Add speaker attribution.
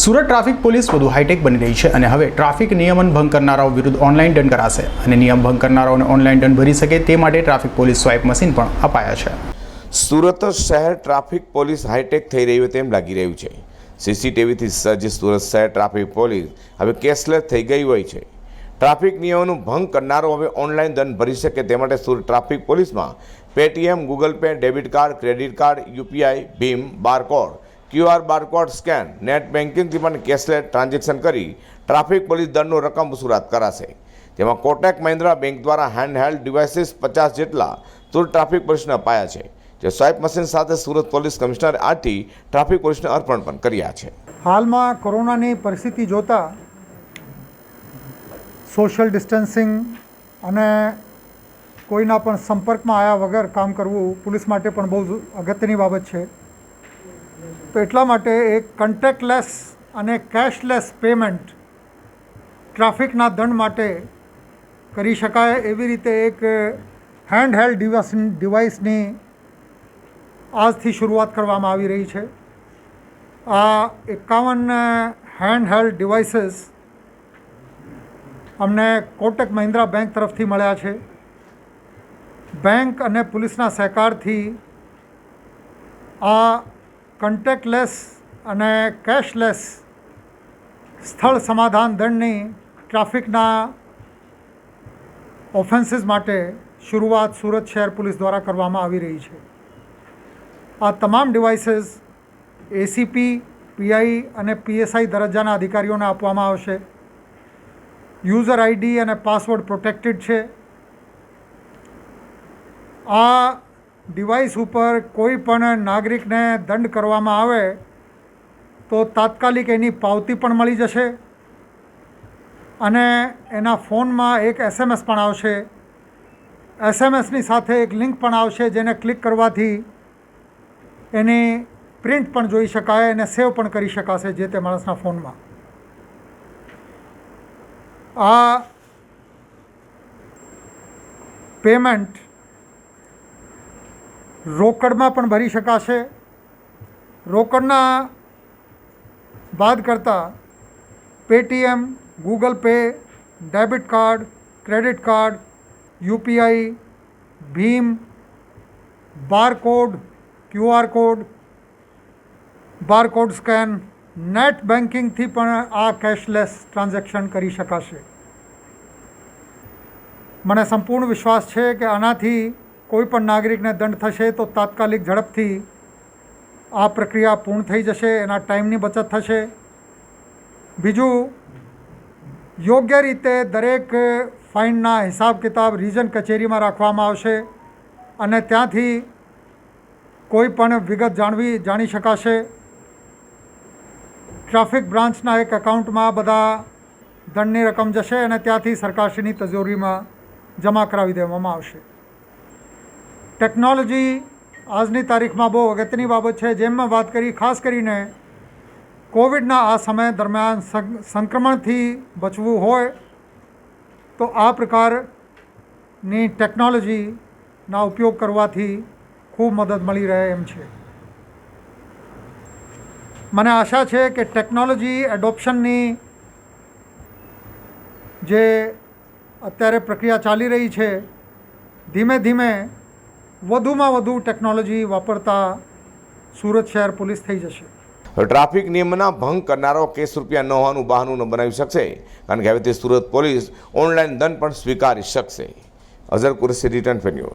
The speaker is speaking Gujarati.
Speaker 1: સુરત ટ્રાફિક પોલીસ વધુ હાઈટેક બની રહી છે અને હવે ટ્રાફિક નિયમન ભંગ કરનારાઓ વિરુદ્ધ ઓનલાઈન દંડ કરાશે અને નિયમ ભંગ કરનારાઓને ઓનલાઈન દંડ ભરી શકે તે માટે ટ્રાફિક પોલીસ સ્વાઇપ મશીન પણ અપાયા છે.
Speaker 2: સુરત શહેર ટ્રાફિક પોલીસ હાઈટેક થઈ રહ્યું તેમ લાગી રહ્યું છે. સીસીટીવીથી સજ્જ સુરત શહેર ટ્રાફિક પોલીસ હવે કેશલેસ થઈ ગઈ હોય છે. ટ્રાફિક નિયમોનું ભંગ કરનારો હવે ઓનલાઈન દંડ ભરી શકે તે માટે સુરત ટ્રાફિક પોલીસમાં Paytm, Google Pay, debit card, credit card, UPI, Bhim, barcode QR barcode scan, net બેન્કિંગથી પણ કેશલેસ ટ્રાન્ઝેક્શન કરી ટ્રાફિક પોલીસ દળનું રકમ વસૂલાત કરાશે. જેમાં કોટેક મહિન્દ્રા બેંક દ્વારા હેન્ડહેલ્ડ ડિવાઇસીસ પચાસ જેટલા સુરત ટ્રાફિક પોલીસને અપાયા છે, જે સ્વાઇપ મશીન સાથે Surat police commissioner RT traffic પોલીસને અર્પણ પણ કર્યા છે.
Speaker 3: હાલમાં કોરોનાની પરિસ્થિતિ જોતા સોશિયલ ડિસ્ટન્સિંગ અને કોઈના પણ સંપર્કમાં આવ્યા વગર કામ કરવું પોલીસ માટે પણ બહુ અગત્યની બાબત છે. તો એટલા માટે એક કન્ટેક્ટલેસ અને કેશલેસ પેમેન્ટ ટ્રાફિકના દંડ માટે કરી શકાય એવી રીતે એક હેન્ડ હેલ્ડ ડિવાઇસ ડિવાઇસની આજથી શરૂઆત કરવામાં આવી રહી છે. આ એકાવન હેન્ડ હેલ્ડ ડિવાઇસીસ અમને કોટક મહિન્દ્રા બેંક તરફથી મળ્યા છે. બેંક અને પોલીસના સહકારથી આ કન્ટેક્ટલેસ અને કેશલેસ સ્થળ સમાધાન દંડની ટ્રાફિકના ઓફેન્સીસ માટે શરૂઆત સુરત શહેર પોલીસ દ્વારા કરવામાં આવી રહી છે. આ તમામ ડિવાઇસીસ એસીપી પીઆઈ અને પીએસઆઈ દરજ્જાના અધિકારીઓને આપવામાં આવશે. યુઝર આઈડી અને પાસવર્ડ પ્રોટેક્ટેડ છે. આ ડિવાઇસ ઉપર કોઈ પણ નાગરિકને દંડ કરવામાં આવે, તો તાત્કાલિક એની પાવતી પણ મળી જશે અને એના ફોનમાં એક એસએમએસ પણ આવશે. એસએમએસની સાથે એક લિંક પણ આવશે જેને ક્લિક કરવાથી એની પ્રિન્ટ પણ જોઈ શકાય અને સેવ પણ કરી શકાશે જે તે માણસના ફોનમાં. આ પેમેન્ટ રોકડમાં પણ ભરી શકાશે. રોકડના બાદ કરતાં Paytm Google pay debit card, credit card, UPI, Bhim, barcode, QR code, barcode scan, net બેન્કિંગથી પણ આ કેશલેસ ટ્રાન્ઝેક્શન કરી શકાશે. મને સંપૂર્ણ વિશ્વાસ છે કે આનાથી કોઈ પણ નાગરિકને દંડ થશે તો તાત્કાલિક ઝડપથી આ પ્રક્રિયા પૂર્ણ થઈ જશે, એના ટાઈમની બચત થશે. બીજું, યોગ્ય રીતે દરેક ફાઇનના હિસાબ કિતાબ રિજન કચેરીમાં રાખવામાં આવશે અને ત્યાંથી કોઈ પણ વિગત જાણવી, જાણી શકાશે. ટ્રાફિક બ્રાન્ચના એક એકાઉન્ટમાં બધા દંડની રકમ જશે અને ત્યાંથી સરકારશ્રીની તજોરીમાં જમા કરાવી દેવામાં આવશે. ટેકનોલોજી આજની તારીખમાં બહુ અગત્યની બાબત છે. જેમ વાત કરી, ખાસ કરીને કોવિડના આ સમય દરમિયાન સંક્રમણથી બચવું હોય, તો આ પ્રકારની ટેકનોલોજીના ઉપયોગ કરવાથી ખૂબ મદદ મળી રહે એમ છે. મને આશા છે કે ટેકનોલોજી એડોપ્શનની જે અત્યારે પ્રક્રિયા ચાલી રહી છે, ધીમે ધીમે વધુમાં વધુ ટેકનોલોજી વાપરતા સુરત શહેર પોલીસ થઈ જશે.
Speaker 2: હવે ટ્રાફિક નિયમના ભંગ કરનારો કેસ રૂપિયા ન હોવાનું બહાનું ન બનાવી શકશે, કારણ કે હવેથી સુરત પોલીસ ઓનલાઈન દંડ પણ સ્વીકારી શકશે. અઝર કુરેશી, રિટર્ન ફેન્યુ